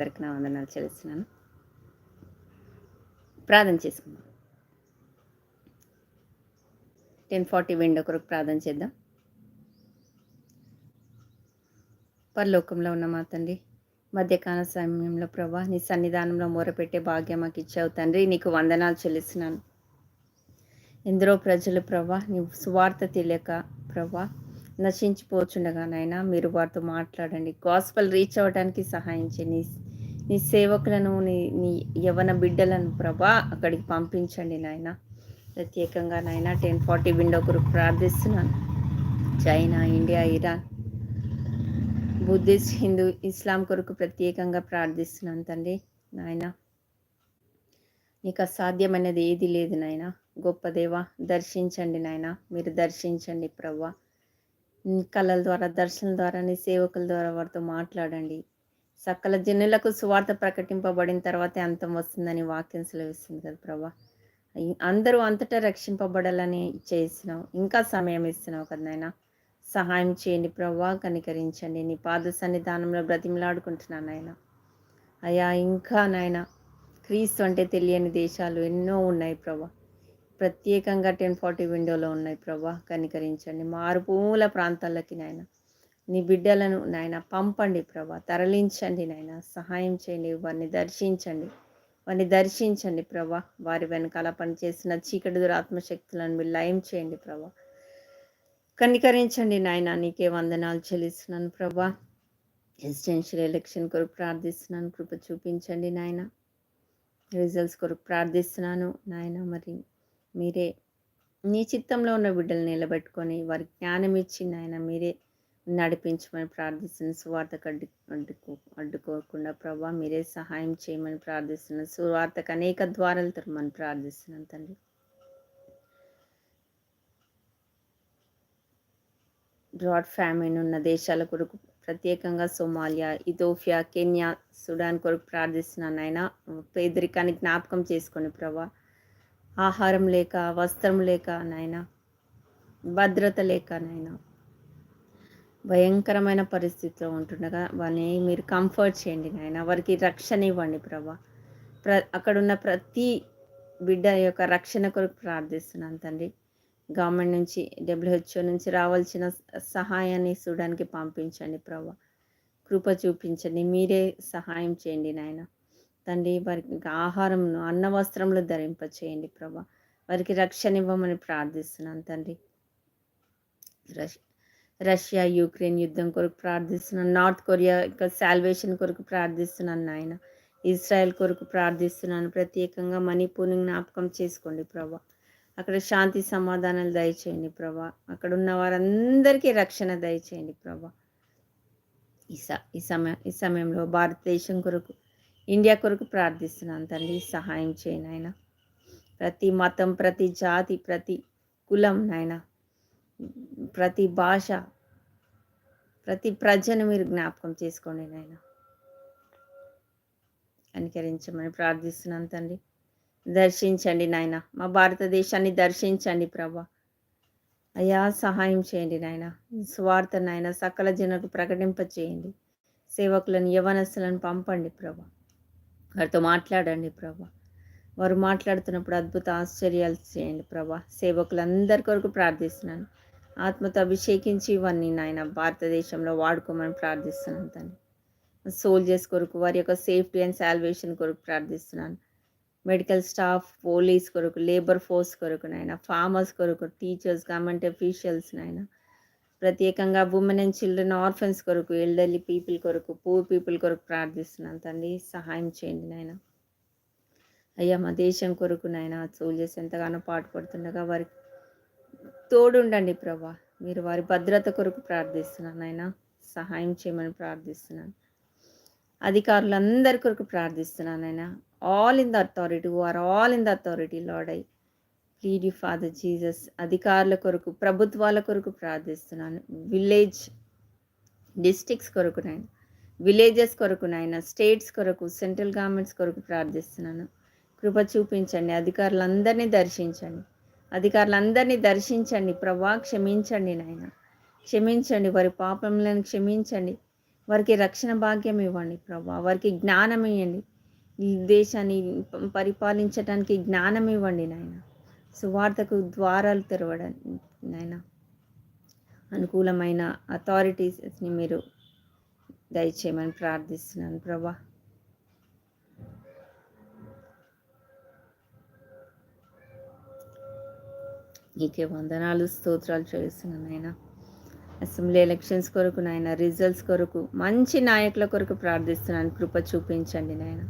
అందరికి నా వందనాలు చెల్లిస్తున్నాను. ప్రార్థన చేసుకుందాం. టెన్ ఫార్టీ విండో కొరకు ప్రార్థన చేద్దాం. పరలోకంలో ఉన్న మా తండ్రి మధ్యకాల సమయంలో ప్రభా నీ సన్నిధానంలో మొరపెట్టే భాగ్యం మాకు ఇచ్చావు తండ్రి నీకు వందనాలు చెల్లిస్తున్నాను. ఎందరో ప్రజలు ప్రభా నీ సువార్త తెలియక ప్రభా నశించిపోచుండగా నాయన మీరు వారితో మాట్లాడండి. గాస్పల్ రీచ్ అవ్వడానికి సహాయం చేయండి. నీ సేవకులను నీ నీ యవన బిడ్డలను ప్రభా అక్కడికి పంపించండి నాయన. ప్రత్యేకంగా నాయన టెన్ ఫార్టీ విండో కొరకు ప్రార్థిస్తున్నాను. China India Iran Buddhist Hindu Islam కొరకు ప్రత్యేకంగా ప్రార్థిస్తున్నాను తండ్రి. నాయన నీకు అసాధ్యమైనది ఏది లేదు నాయన. గొప్ప దేవ దర్శించండి నాయన. మీరు దర్శించండి ప్రవ్వ కళల ద్వారా దర్శనం ద్వారా నీ సేవకుల ద్వారా వారితో మాట్లాడండి. సకల జనులకు సువార్త ప్రకటింపబడిన తర్వాతే అంతం వస్తుందని వాక్యం సెలవిస్తుంది కదా ప్రభా. అందరూ అంతటా రక్షింపబడాలని చేసినావు ఇంకా సమయం ఇస్తున్నావు కదా నాయన. సహాయం చేయండి ప్రభా కనికరించండి. నీ పాద సన్నిధానంలో బ్రతిమలాడుకుంటున్నాను నాయన. అయ్యా ఇంకా నాయన క్రీస్తు అంటే తెలియని దేశాలు ఎన్నో ఉన్నాయి ప్రభా. ప్రత్యేకంగా టెన్ ఫార్టీ విండోలో ఉన్నాయి ప్రభా. కనికరించండి. మారుపూల ప్రాంతాలకి నాయన. నీ బిడ్డలను నాయన పంపండి ప్రభా. తరలించండి నాయన. సహాయం చేయండి. వారిని దర్శించండి. వారిని దర్శించండి ప్రభా. వారి వెనకాల పనిచేసిన చీకటి దురాత్మశక్తులను మీరు లయం చేయండి ప్రభా. కనికరించండి నాయన. నీకే వందనాలు చెల్లిస్తున్నాను ప్రభా. ప్రెసిడెన్షియల్ ఎలక్షన్ కొరకు ప్రార్థిస్తున్నాను. కృప చూపించండి నాయన. రిజల్ట్స్ కొరకు ప్రార్థిస్తున్నాను నాయన. మరి మీరే నీ చిత్తంలో ఉన్న బిడ్డలు నిలబెట్టుకొని వారికి జ్ఞానం ఇచ్చి నాయన మీరే నడిపించమని ప్రార్థిస్తున్నాను సువార్తకు అడ్డు అడ్డుకో అడ్డుకోకుండా ప్రభా మీరే సహాయం చేయమని ప్రార్థిస్తున్నాను సువార్తకు అనేక ద్వారాలు తెరమని ప్రార్థిస్తున్నాను తండ్రి. బ్రాడ్ ఫ్యామిన్ ఉన్న దేశాల కొరకు ప్రత్యేకంగా సోమాలియా ఇథోపియా కెన్యా సుడాన్ కొరకు ప్రార్థిస్తున్నాను ఆయన పేదరికాన్ని జ్ఞాపకం చేసుకొని ప్రభా ఆహారం లేక వస్త్రం లేక నాయన భద్రత లేక నాయన భయంకరమైన పరిస్థితిలో ఉంటుండగా వారిని మీరు కంఫర్ట్ చేయండి నాయన. వారికి రక్షణ ఇవ్వండి ప్రభా. ప్ర అక్కడున్న ప్రతి బిడ్డ యొక్క రక్షణ కొరకు ప్రార్థిస్తున్నాను తండ్రి. గవర్నమెంట్ నుంచి డబ్ల్యూహెచ్ఓ నుంచి రావాల్సిన సహాయాన్ని చూడడానికి పంపించండి ప్రభా. కృప చూపించండి. మీరే సహాయం చేయండి నాయన. తండ్రి వారికి ఆహారంను అన్న వస్త్రములు ధరింప చేయండి ప్రభా. వారికి రక్షణ ఇవ్వమని ప్రార్థిస్తున్నాను తండ్రి. రష్యా యూక్రెయిన్ యుద్ధం కొరకు ప్రార్థిస్తున్నాను నార్త్ కొరియా యొక్క శాల్వేషన్ కొరకు ప్రార్థిస్తున్నాను నాయన. ఇస్రాయెల్ కొరకు ప్రార్థిస్తున్నాను. ప్రత్యేకంగా మణిపూర్ని జ్ఞాపకం చేసుకోండి ప్రభా. అక్కడ శాంతి సమాధానాలు దయచేయండి ప్రభా. అక్కడ ఉన్న వారందరికీ రక్షణ దయచేయండి ప్రభా. ఈ స ఈ సమయం ఈ సమయంలో భారతదేశం కొరకు ఇండియా కొరకు ప్రార్థిస్తున్నాను తండ్రి. సహాయం చేయను ఆయన ప్రతి మతం ప్రతి జాతి ప్రతి కులం నాయన ప్రతి భాష ప్రతి ప్రజను మీరు జ్ఞాపకం చేసుకోండి నాయన. అనుకరించమని ప్రార్థిస్తున్నాను తండ్రి. దర్శించండి నాయన. మా భారతదేశాన్ని దర్శించండి ప్రభా. అయ్యా సహాయం చేయండి నాయన. స్వార్థ నాయన సకల జనకు ప్రకటింప చేయండి సేవకులను యవనస్తులను పంపండి ప్రభా. వారితో మాట్లాడండి ప్రభా. వారు మాట్లాడుతున్నప్పుడు అద్భుత ఆశ్చర్యాలు చేయండి ప్రభా. సేవకులందరి కొరకు ప్రార్థిస్తున్నాను. ఆత్మతో అభిషేకించి ఇవన్నీ నాయన భారతదేశంలో వాడుకోమని ప్రార్థిస్తున్నాను తను సోల్జర్స్ కొరకు వారి యొక్క సేఫ్టీ అండ్ సాల్వేషన్ కొరకు ప్రార్థిస్తున్నాను. మెడికల్ స్టాఫ్ పోలీస్ కొరకు లేబర్ ఫోర్స్ కొరకు నాయన ఫార్మర్స్ కొరకు టీచర్స్ గవర్నమెంట్ అఫీషియల్స్ నాయన ప్రత్యేకంగా ఉమెన్ అండ్ చిల్డ్రన్ ఆర్ఫన్స్ కొరకు ఎల్డర్లీ పీపుల్ కొరకు పూర్ పీపుల్ కొరకు ప్రార్థిస్తున్నాను తండ్రి. సహాయం చేయండి నాయన. అయ్యా మా దేశం కొరకు నాయన సోల్జర్స్ ఎంతగానో పాటుపడుతుండగా వారికి తోడుండండి ప్రభా. మీరు వారి భద్రత కొరకు ప్రార్థిస్తున్నాను ఆయన సహాయం చేయమని ప్రార్థిస్తున్నాను. అధికారులందరి కొరకు ప్రార్థిస్తున్నాను ఆయన all in the authority are all in the authority Lord I plead you Father Jesus అధికారుల కొరకు ప్రభుత్వాల కొరకు ప్రార్థిస్తున్నాను. విలేజ్ డిస్టిక్స్ కొరకు నేను విలేజెస్ కొరకు నాయన. స్టేట్స్ కొరకు సెంట్రల్ గవర్నమెంట్స్ కొరకు ప్రార్థిస్తున్నాను. కృప చూపించండి. అధికారులందరినీ దర్శించండి. అధికారులందరినీ దర్శించండి ప్రభా క్షమించండి నాయన. క్షమించండి వారి పాపములను క్షమించండి. వారికి రక్షణ భాగ్యం ఇవ్వండి ప్రభా. వారికి జ్ఞానం ఇవ్వండి. ఈ దేశాన్ని పరిపాలించడానికి జ్ఞానం ఇవ్వండి నాయన. సువార్తకు ద్వారాలు తెరవడానికి నాయన. అనుకూలమైన అథారిటీస్ని మీరు దయచేయమని ప్రార్థిస్తున్నాను ప్రభా. నీకే వందనాలు స్తోత్రాలు చేస్తున్నాను నాయన. అసెంబ్లీ ఎలక్షన్స్ కొరకు నాయన రిజల్ట్స్ కొరకు మంచి నాయకుల కొరకు ప్రార్థిస్తున్నాను. కృప చూపించండి నాయన.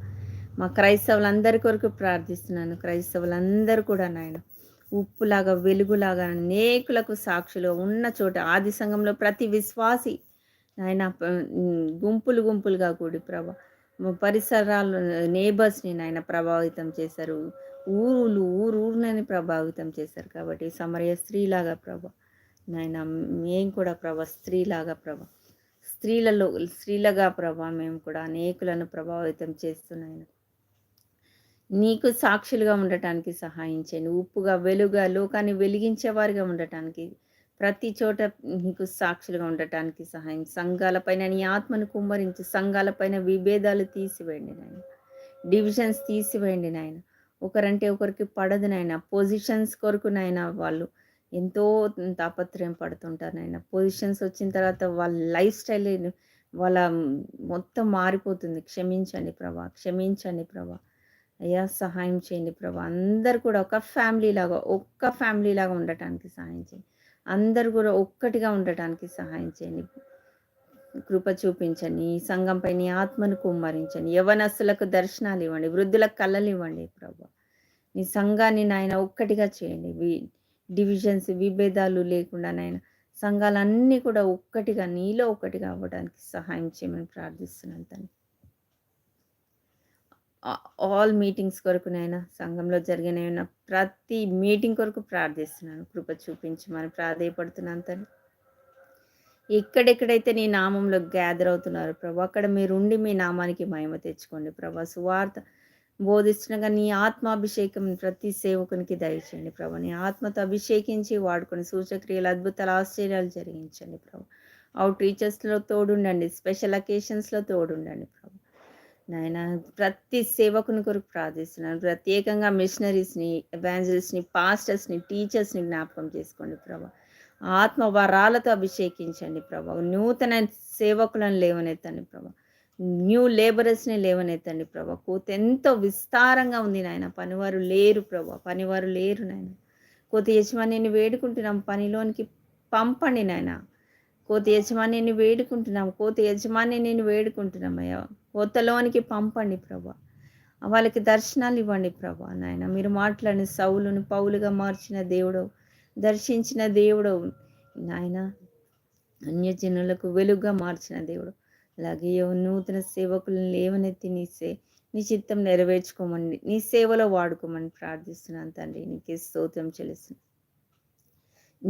మా క్రైస్తవులందరి కొరకు ప్రార్థిస్తున్నాను. క్రైస్తవులందరూ కూడా నాయన ఉప్పులాగా వెలుగులాగా అనేకులకు సాక్షులు ఉన్న చోట ఆది సంఘంలో ప్రతి విశ్వాసి నాయన గుంపులు గుంపులుగా కూడి ప్రభా పరిసరాలు నేబర్స్ని నాయన ప్రభావితం చేశారు. ఊరులు ఊరు ఊరునని ప్రభావితం చేశారు కాబట్టి సమరయ స్త్రీలాగా ప్రభ నాయన మేము కూడా ప్రభ స్త్రీలాగా ప్రభ. స్త్రీలలో స్త్రీలుగా ప్రభ మేము కూడా అనేకులను ప్రభావితం చేస్తున్నాయన నీకు సాక్షులుగా ఉండటానికి సహాయం చేయండి ఉప్పుగా వెలుగా లోకాన్ని వెలిగించేవారిగా ఉండటానికి ప్రతి చోట నీకు సాక్షులుగా ఉండటానికి సహాయం. సంఘాలపైన నీ ఆత్మను కుమ్మరించి సంఘాలపైన విభేదాలు తీసివేయండి నాయన. డివిజన్స్ తీసివేయండి నాయన. ఒకరంటే ఒకరికి పడదు నాయన. పొజిషన్స్ కొరకు నాయన వాళ్ళు ఎంతో తాపత్రయం పడుతుంటారు నాయన. పొజిషన్స్ వచ్చిన తర్వాత వాళ్ళ లైఫ్ స్టైల్ వాళ్ళ మొత్తం మారిపోతుంది. క్షమించండి ప్రభా క్షమించండి ప్రభా. అయ్యా సహాయం చేయండి ప్రభా. అందరు కూడా ఒక ఫ్యామిలీ లాగా ఒక్క ఫ్యామిలీ లాగా ఉండటానికి సహాయం చేయండి. అందరు కూడా ఒక్కటిగా ఉండటానికి సహాయం చేయండి. కృప చూపించండి ఈ సంఘంపై నీ ఆత్మను కుమ్మరించండి యవనస్తులకు దర్శనాలు ఇవ్వండి వృద్ధులకు కళ్ళలు ఇవ్వండి ప్రభు. నీ సంఘాన్ని నాయన ఒక్కటిగా చేయండి. వి డివిజన్స్ విభేదాలు లేకుండా నాయన సంఘాలన్నీ కూడా ఒక్కటిగా నీలో ఒక్కటిగా అవ్వడానికి సహాయం చేయమని ప్రార్థిస్తున్నాను తండ్రి. ఆల్ మీటింగ్స్ కొరకు నైనా సంఘంలో జరిగిన ప్రతి మీటింగ్ కొరకు ప్రార్థిస్తున్నాను. కృప చూపించమని ప్రాధేయపడుతున్నాను తండ్రి. ఎక్కడెక్కడైతే నీ నామంలో గ్యాదర్ అవుతున్నారు ప్రభు అక్కడ మీరుండి మీ నామానికి మహిమ తెచ్చుకోండి ప్రభా. సువార్త బోధిస్తుండగా నీ ఆత్మాభిషేకం ప్రతి సేవకునికి దయచేయండి ప్రభు. నీ ఆత్మతో అభిషేకించి వాడుకొని సూచక్రియలు అద్భుతాలు ఆశ్చర్యాలు జరిగించండి ప్రభు. అవుట్ టీచర్స్లో తోడుండండి స్పెషల్ అకేషన్స్లో తోడుండండి ప్రభు. నాయన ప్రతి సేవకుని కొరకు ప్రార్థిస్తున్నాను. ప్రత్యేకంగా మిషనరీస్ని ఎవాంజలిస్ట్ని పాస్టర్స్ని టీచర్స్ని జ్ఞాపకం చేసుకోండి ప్రభా. ఆత్మ వరాలతో అభిషేకించండి ప్రభా. నూతన సేవకులను లేవనెత్తండి ప్రభా. న్యూ లేబరర్స్ని లేవనెత్తండి ప్రభా. కోత ఎంతో విస్తారంగా ఉంది నాయన. పనివారు లేరు ప్రభా. పనివారు లేరు నాయన. కోత యజమానిని వేడుకుంటున్నాం. పనిలోనికి పంపండి నాయన. కోత యజమానిని వేడుకుంటున్నాం. కోత యజమాని నేను వేడుకుంటున్నాం అయ్యా. కోతలోనికి పంపండి ప్రభా. వాళ్ళకి దర్శనాలు ఇవ్వండి ప్రభా నాయన. మీరు మాట్లాడిన సౌలును పౌలుగా మార్చిన దేవుడు దర్శించిన దేవుడు. నాయన అన్యజనులకు వెలుగుగా మార్చిన దేవుడు. అలాగే నూతన సేవకులను లేవనెత్తి నీ సే నీ చిత్తం నెరవేర్చుకోమని నీ సేవలో వాడుకోమని ప్రార్థిస్తున్నాను తండ్రి. నీకే స్తోత్రం చెల్లిస్తున్నాను.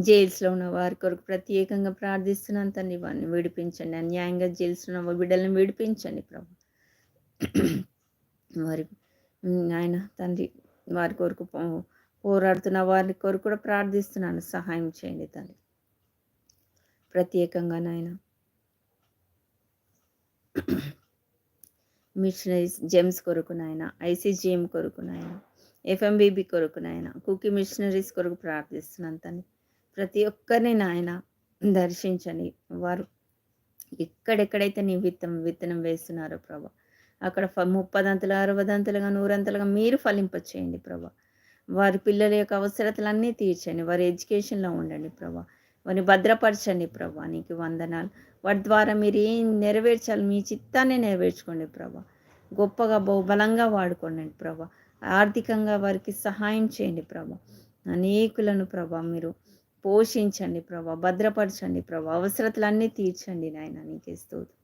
జైల్స్లో ఉన్న వారి కొరకు ప్రత్యేకంగా ప్రార్థిస్తున్నాను తండ్రి. వారిని విడిపించండి. అన్యాయంగా జైల్స్లో ఉన్న బిడ్డలను విడిపించండి ప్రభు. వారి ఆయన తండ్రి వారి కొరకు పోరాడుతున్న వారి కొరకు కూడా ప్రార్థిస్తున్నాను. సహాయం చేయండి తండ్రి. ప్రత్యేకంగా నాయన మిషనరీస్ జెమ్స్ కొరకు నాయన ఐసీజీఎం కొరకు నాయన ఎఫ్ఎంబీబీ కొరకు నాయన కుకీ మిషనరీస్ కొరకు ప్రార్థిస్తున్నాను తండ్రి. ప్రతి ఒక్కరిని నాయన దర్శించండి వారు ఎక్కడెక్కడైతే నీ విత్తం విత్తనం వేస్తున్నారో ప్రభా అక్కడ ముప్పదంతలు అరవదంతలుగా నూరంతలుగా మీరు ఫలింపచేయండి ప్రభా. వారి పిల్లల యొక్క అవసరతలన్నీ తీర్చండి. వారి ఎడ్యుకేషన్లో ఉండండి ప్రభా. వారిని భద్రపరచండి ప్రభా. నీకు వందనాలు. వాటి ద్వారా మీరు ఏం నెరవేర్చాలి మీ చిత్తాన్ని నెరవేర్చుకోండి ప్రభా. గొప్పగా బహుబలంగా వాడుకోండి ప్రభా. ఆర్థికంగా వారికి సహాయం చేయండి ప్రభా. అనేకులను ప్రభా మీరు పోషించండి ప్రభా. భద్రపరచండి ప్రభా. అవసరతలన్నీ తీర్చండి నాయన. నీకే స్తోత్రం.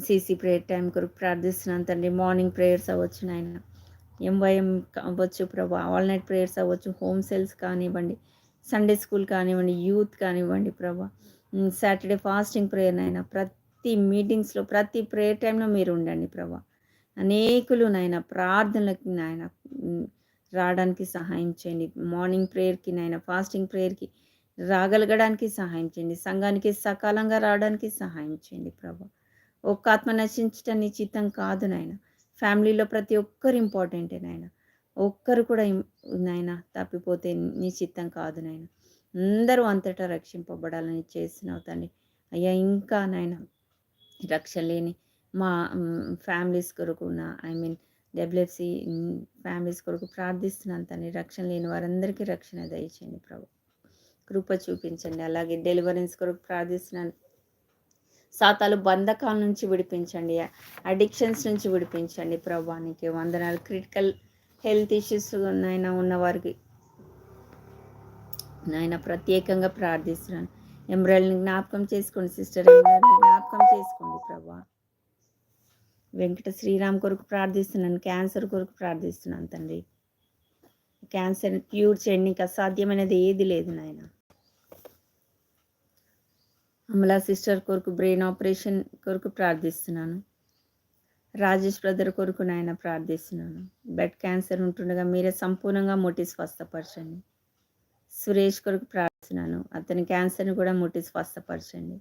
సీసీ ప్రేయర్ టైం కొరకు ప్రార్థిస్తున్నాను తండ్రి. మార్నింగ్ ప్రేయర్స్ అవ్వచ్చు నాయన. ఎంవైఎం అవ్వచ్చు ప్రభా ఆల్ నైట్ ప్రేయర్స్ అవ్వచ్చు హోమ్ సెల్స్ కానివ్వండి సండే స్కూల్ కానివ్వండి యూత్ కానివ్వండి ప్రభా. సాటర్డే ఫాస్టింగ్ ప్రేయర్ నాయన ప్రతి మీటింగ్స్లో ప్రతి ప్రేయర్ టైంలో మీరు ఉండండి ప్రభా. అనేకులు నాయన ప్రార్థనలకి నాయన రావడానికి సహాయం చేయండి. మార్నింగ్ ప్రేయర్కి నాయన ఫాస్టింగ్ ప్రేయర్కి రాగలగడానికి సహాయం చేయండి. సంఘానికి సకాలంగా రావడానికి సహాయం చేయండి ప్రభా. ఒక్క ఆత్మ నశించటం నీ చిత్తం కాదు నాయన ఫ్యామిలీలో ప్రతి ఒక్కరు ఇంపార్టెంటే నాయన. ఒక్కరు కూడా నాయన తప్పిపోతే నిశ్చితం కాదు నాయన. అందరూ అంతటా రక్షింపబడాలని చేసిన తండ్రి అయ్యా ఇంకా నాయన రక్షణ లేని మా ఫ్యామిలీస్ కొరకు నా ఐ మీన్ డబ్ల్యూఎఫ్సి ఫ్యామిలీస్ కొరకు ప్రార్థిస్తున్నాను తండ్రి రక్షణ లేని వారందరికీ రక్షణ దయచేయండి ప్రభు. కృప చూపించండి. అలాగే డెలివరెన్స్ కొరకు ప్రార్థిస్తున్నాను. సాతాలు బంధకాల నుంచి విడిపించండి. అడిక్షన్స్ నుంచి విడిపించండి ప్రభానికి. వందనాలు. క్రిటికల్ హెల్త్ ఇష్యూస్ నాయన ఉన్నవారికి. నాయన ప్రత్యేకంగా ప్రార్థిస్తున్నాను. ఎంబ్రాయిల్ని జ్ఞాపకం చేసుకోండి సిస్టర్ ఎమ్రాయిల్ని జ్ఞాపకం చేసుకోండి ప్రభా. వెంకట శ్రీరామ్ కొరకు ప్రార్థిస్తున్నాను క్యాన్సర్ కొరకు ప్రార్థిస్తున్నాను తండ్రి. క్యాన్సర్ క్యూర్ చేయండి నీకు అసాధ్యమైనది ఏది లేదు నాయనా. అమలా సిస్టర్ కొరకు బ్రెయిన్ ఆపరేషన్ కొరకు ప్రార్థిస్తున్నాను. రాజేష్ బ్రదర్ కొరకు నాయన ప్రార్థిస్తున్నాను. బెడ్ క్యాన్సర్ ఉంటుండగా మీరే సంపూర్ణంగా ముట్టి స్వస్థపరచండి. సురేష్ కొరకు ప్రార్థిస్తున్నాను. అతని క్యాన్సర్ని కూడా ముట్టి స్వస్థపరచండి.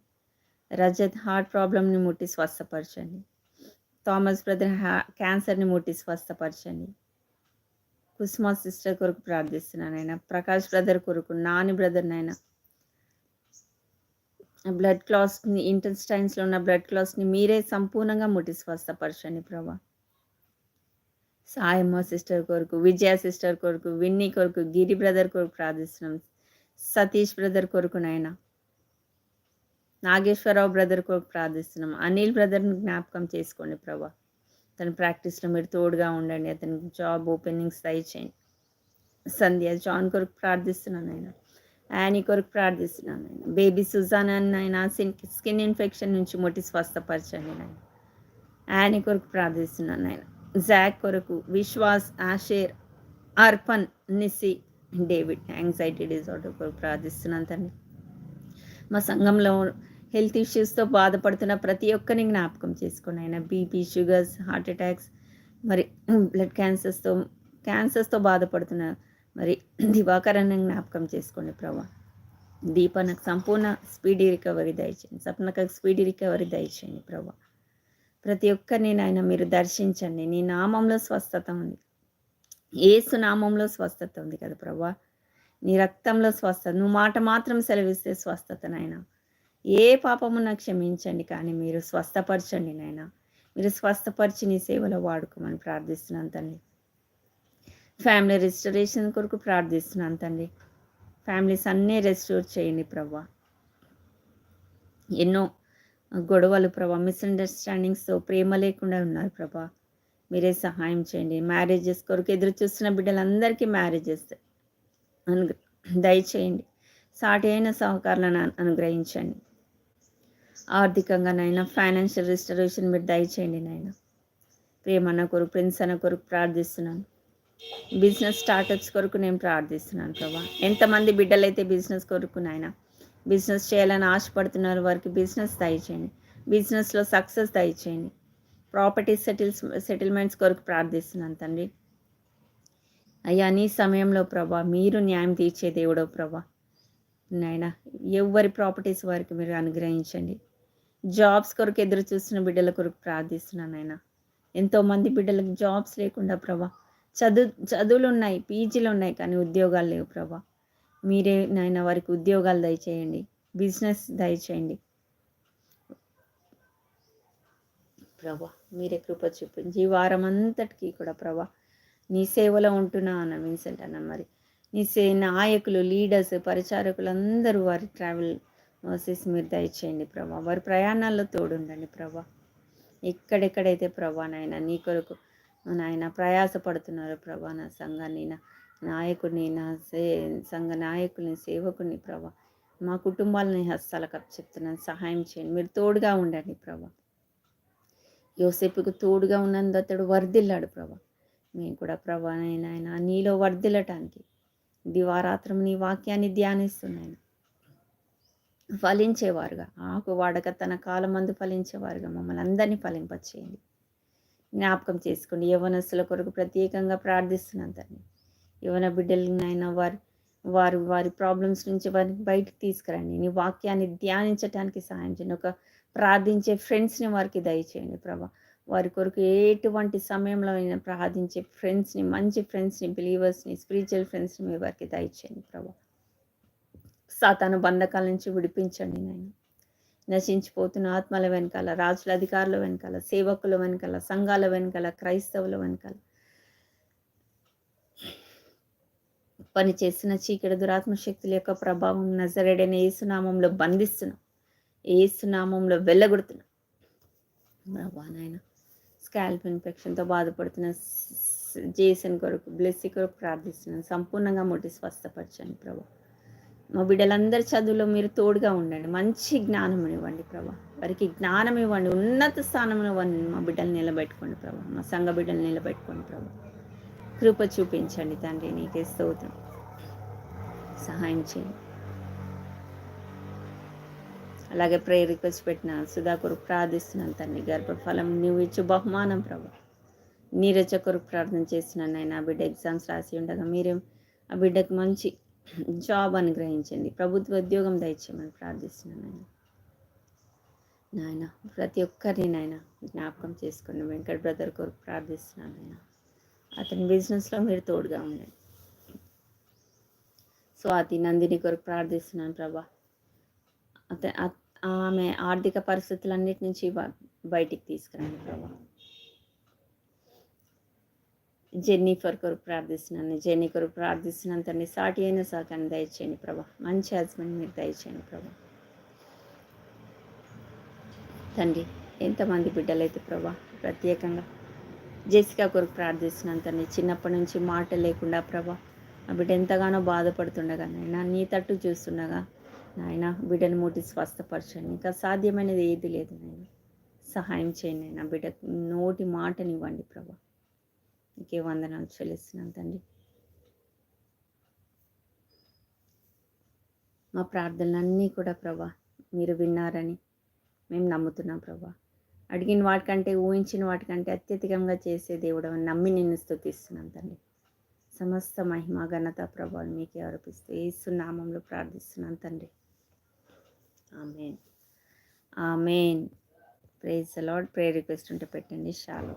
రజత్ హార్ట్ ప్రాబ్లమ్ని ముట్టి స్వస్థపరచండి. థామస్ బ్రదర్ హ్యా క్యాన్సర్ని ముట్టి స్వస్థపరచండి. కుస్మా సిస్టర్ కొరకు ప్రార్థిస్తున్నాను ఆయన ప్రకాష్ బ్రదర్ కొరకు నాని బ్రదర్ నాయన. బ్లడ్ క్లాస్ని ఇంటెస్టైన్స్లో ఉన్న బ్లడ్ క్లాస్ని మీరే సంపూర్ణంగా ముట్టి స్వస్థపరచండి ప్రభా. సాయమ్మ సిస్టర్ కొరకు విజయ సిస్టర్ కొరకు విన్నీ కొరకు గిరి బ్రదర్ కొరకు ప్రార్థిస్తున్నాం. సతీష్ బ్రదర్ కొరకు నాయన. నాగేశ్వరరావు బ్రదర్ కొరకు ప్రార్థిస్తున్నాం. అనిల్ బ్రదర్ని జ్ఞాపకం చేసుకోండి ప్రభా. తన ప్రాక్టీస్లో మీరు తోడుగా ఉండండి. అతనికి జాబ్ ఓపెనింగ్స్ దయచేయండి. సంధ్య జాన్ కొరకు ప్రార్థిస్తున్నాను ఆయన యానీ కొరకు ప్రార్థిస్తున్నాను ఆయన. బేబీ సుజాన్ ఆయన స్కిన్ ఇన్ఫెక్షన్ నుంచి మొట్టి స్వస్థపరచండి నేను యానీ కొరకు ప్రార్థిస్తున్నాను ఆయన. జాక్ కొరకు Vishwas Asher Arpan Nissi David anxiety disorder కొరకు ప్రార్థిస్తున్నాను తండ్రి. మా సంఘంలో హెల్త్ ఇష్యూస్తో బాధపడుతున్న ప్రతి ఒక్కరిని జ్ఞాపకం చేసుకుని ఆయన. బీపీ షుగర్స్ హార్ట్ అటాక్స్ మరి బ్లడ్ క్యాన్సర్స్తో క్యాన్సర్స్తో బాధపడుతున్న మరి దివాకరాన్ని జ్ఞాపకం చేసుకోండి ప్రభా. దీపనకు సంపూర్ణ స్పీడీ రికవరీ దయచేయండి. సప్నకు స్పీడీ రికవరీ దయచేయండి ప్రభా. ప్రతి ఒక్కరిని నాయన మీరు దర్శించండి. నీ నామంలో స్వస్థత ఉంది. ఏసు నామంలో స్వస్థత ఉంది కదా ప్రభా. నీ రక్తంలో స్వస్థత. నువ్వు మాట మాత్రం సెలవిస్తే స్వస్థత నాయన. ఏ పాపమున క్షమించండి కానీ మీరు స్వస్థపరచండి నాయన. మీరు స్వస్థపరిచి నీ సేవలో వాడుకోమని ప్రార్థిస్తున్నాను తండ్రి ఫ్యామిలీ రెస్టరేషన్ కొరకు ప్రార్థిస్తున్నాను తండ్రి. ఫ్యామిలీస్ అన్నీ రెస్టోర్ చేయండి ప్రభా. ఎన్నో గొడవలు ప్రభా మిస్అండర్స్టాండింగ్స్తో ప్రేమ లేకుండా ఉన్నారు ప్రభా. మీరే సహాయం చేయండి. మ్యారేజెస్ కొరకు ఎదురు చూస్తున్న బిడ్డలందరికీ మ్యారేజెస్ అను దయచేయండి. సాటి అయిన సహకారాలను అనుగ్రహించండి. ఆర్థికంగా నైనా ఫైనాన్షియల్ రిస్టరేషన్ మీరు దయచేయండి నాయన. ప్రేమన్న కొరకు ప్రిన్స్ అన్న కొరకు ప్రార్థిస్తున్నాను. బిజినెస్ స్టార్టప్స్ కొరకు నేను ప్రార్థిస్తున్నాను ప్రభా. ఎంతమంది బిడ్డలైతే బిజినెస్ కొరకు నాయన బిజినెస్ చేయాలని ఆశపడుతున్నారు వారికి బిజినెస్ దయచేయండి. బిజినెస్లో సక్సెస్ దయచేయండి. ప్రాపర్టీ సెటిల్స్ సెటిల్మెంట్స్ కొరకు ప్రార్థిస్తున్నాను తండ్రి. అయ్యా నీ సమయంలో ప్రభా మీరు న్యాయం తీర్చే దేవుడో ప్రభా. నాయన ఎవరి ప్రాపర్టీస్ వారికి మీరు అనుగ్రహించండి. జాబ్స్ కొరకు ఎదురు చూస్తున్న బిడ్డల కొరకు ప్రార్థిస్తున్నాను ఆయన ఎంతోమంది బిడ్డలకు జాబ్స్ లేకుండా ప్రభా చదువు చదువులు ఉన్నాయి పీజీలు ఉన్నాయి కానీ ఉద్యోగాలు లేవు ప్రభా. మీరే నాయన వారికి ఉద్యోగాలు దయచేయండి బిజినెస్ దయచేయండి. ప్రభా మీరే కృప చూపించి ఈ వారం అంతటికీ కూడా ప్రభా నీ సేవలో ఉంటున్నా అన్న విన్సెంట్ అన్న మరి. నీ సే నాయకులు లీడర్స్ పరిచారకులు అందరూ వారి ట్రావెల్ మోసెస్ మీరు దయచేయండి ప్రభా. వారి ప్రయాణాల్లో తోడుండండి ప్రభా. ఎక్కడెక్కడైతే ప్రభా నాయన నీ కొరకు నాయన ప్రయాసపడుతున్నారు ప్రభా నా సంఘాన్ని నా నాయకుడిని నా సే సంఘ నాయకుల్ని సేవకుని ప్రభా. మా కుటుంబాలని హస్తాలకు చెప్తున్నాను సహాయం చేయండి. మీరు తోడుగా ఉండండి ప్రభా. యోసేపుకు తోడుగా ఉన్నందు అతడు వర్ధిల్లాడు ప్రభా. మేము కూడా ప్రభా నాయన నీలో వర్ధిల్లటానికి దివారాత్రం నీ వాక్యాన్ని ధ్యానిస్తున్నాను. ఫలించేవారుగా ఆకు వాడక తన కాలమందు ఫలించేవారుగా మమ్మల్ని అందరినీ ఫలింపచేయండి. జ్ఞాపకం చేసుకోండి యవనస్తుల కొరకు ప్రత్యేకంగా ప్రార్థిస్తున్నాను తండ్రి. యవన బిడ్డలనైనా వారి వారు వారి ప్రాబ్లమ్స్ నుంచి వారిని బయటకు తీసుకురండి. నీ వాక్యాన్ని ధ్యానించడానికి సహాయం చేయండి. ఒక ప్రార్థించే ఫ్రెండ్స్ని వారికి దయచేయండి ప్రభా. వారి కొరకు ఎటువంటి సమయంలో అయినా ప్రార్థించే ఫ్రెండ్స్ని మంచి ఫ్రెండ్స్ని బిలీవర్స్ని స్పిరిచువల్ ఫ్రెండ్స్ని మీ వారికి దయచేయండి ప్రభా. సాతాను బంధకాల నుంచి విడిపించండి నేను నశించిపోతున్న ఆత్మల వెనకాల రాజుల అధికారుల వెనకాల సేవకుల వెనకాల సంఘాల వెనకాల క్రైస్తవుల వెనకాల పని చీకటి దురాత్మ శక్తుల యొక్క ప్రభావం నజరేడైన ఏసునామంలో బంధిస్తున్నాం. ఏసునామంలో వెళ్ళగొడుతున్నాం. ప్రభా నాయన స్కాల్ప్ ఇన్ఫెక్షన్తో బాధపడుతున్న జేసన్ కొరకు బ్లెస్సీ కొరకు ప్రార్థిస్తున్నాను సంపూర్ణంగా ముట్టి స్వస్థపరచండి ప్రభా. మా బిడ్డలందరి చదువులో మీరు తోడుగా ఉండండి. మంచి జ్ఞానం ఇవ్వండి ప్రభా. వారికి జ్ఞానం ఇవ్వండి. ఉన్నత స్థానంలో ఇవ్వండి మా బిడ్డలు నిలబెట్టుకోండి ప్రభా. మా సంఘ బిడ్డలు నిలబెట్టుకోండి ప్రభా. కృప చూపించండి తండ్రి. నీకే స్తోత్రం. సహాయం చేయండి. అలాగే ప్రేయర్ రిక్వెస్ట్ పెట్టిన సుధా కొరకు ప్రార్థిస్తున్నాను తండ్రి. గర్భఫలం నువ్వు ఇచ్చు బహుమానం ప్రభా. నీరజ కొరకు ప్రార్థన చేస్తున్నాను నేను ఆ బిడ్డ ఎగ్జామ్స్ రాసి ఉండగా మీరేం ఆ బిడ్డకు మంచి జాబ్ అనుగ్రహించండి. ప్రభుత్వ ఉద్యోగం దయచేయమని ప్రార్థిస్తున్నాను నాయన నాయన ప్రతి ఒక్కరిని నాయన జ్ఞాపకం చేసుకోండి. వెంకట బ్రదర్ కొరకు ప్రార్థిస్తున్నాను నాయన. అతని బిజినెస్లో మీరు తోడుగా ఉండండి. స్వాతి నందిని కొరకు ప్రార్థిస్తున్నాను ప్రభా. అత ఆమె ఆర్థిక పరిస్థితులన్నిటి నుంచి బయటికి తీసుకురండి ప్రభా. జెన్నిఫర్ కొరకు ప్రార్థిస్తున్నాను. జెన్నీ కొరకు ప్రార్థిస్తున్నాను తండ్రి సాటి అయిన సహకారం దయచేయండి ప్రభా. మంచి హస్బెండ్ మీరు దయచేయండి ప్రభా. తండ్రి ఎంతమంది బిడ్డలైతే ప్రభా ప్రత్యేకంగా జెసికా కొరకు ప్రార్థిస్తున్నాను తండ్రి చిన్నప్పటి నుంచి మాట లేకుండా ప్రభా ఆ బిడ్డ ఎంతగానో బాధపడుతుండగా నాయన నీ తట్టు చూస్తుండగా నాయన బిడ్డను ముట్టి స్వస్థపరచండి. ఇంకా సాధ్యమైనది ఏది లేదు నాయన. సహాయం చేయండి నాయన బిడ్డ నోటి మాటనివ్వండి ప్రభా. నీకే వందనాలు చెల్లిస్తున్నాను తండ్రి. మా ప్రార్థనలన్నీ కూడా ప్రభా మీరు విన్నారని మేము నమ్ముతున్నాం ప్రభా. అడిగిన వాటికంటే ఊహించిన వాటికంటే అత్యధికంగా చేసే దేవుడు నమ్మి నిన్ను స్థుతిస్తున్నాం తండ్రి. సమస్త మహిమ ఘనత ప్రభావం మీకే అర్పిస్తూ ఏసు నామంలో ప్రార్థిస్తున్నాను తండ్రి. ఆమెన్. ఆమెన్. ప్రేజ్ అలాడ్ ప్రే రిక్వెస్ట్ ఉంటే పెట్టండి. షాలో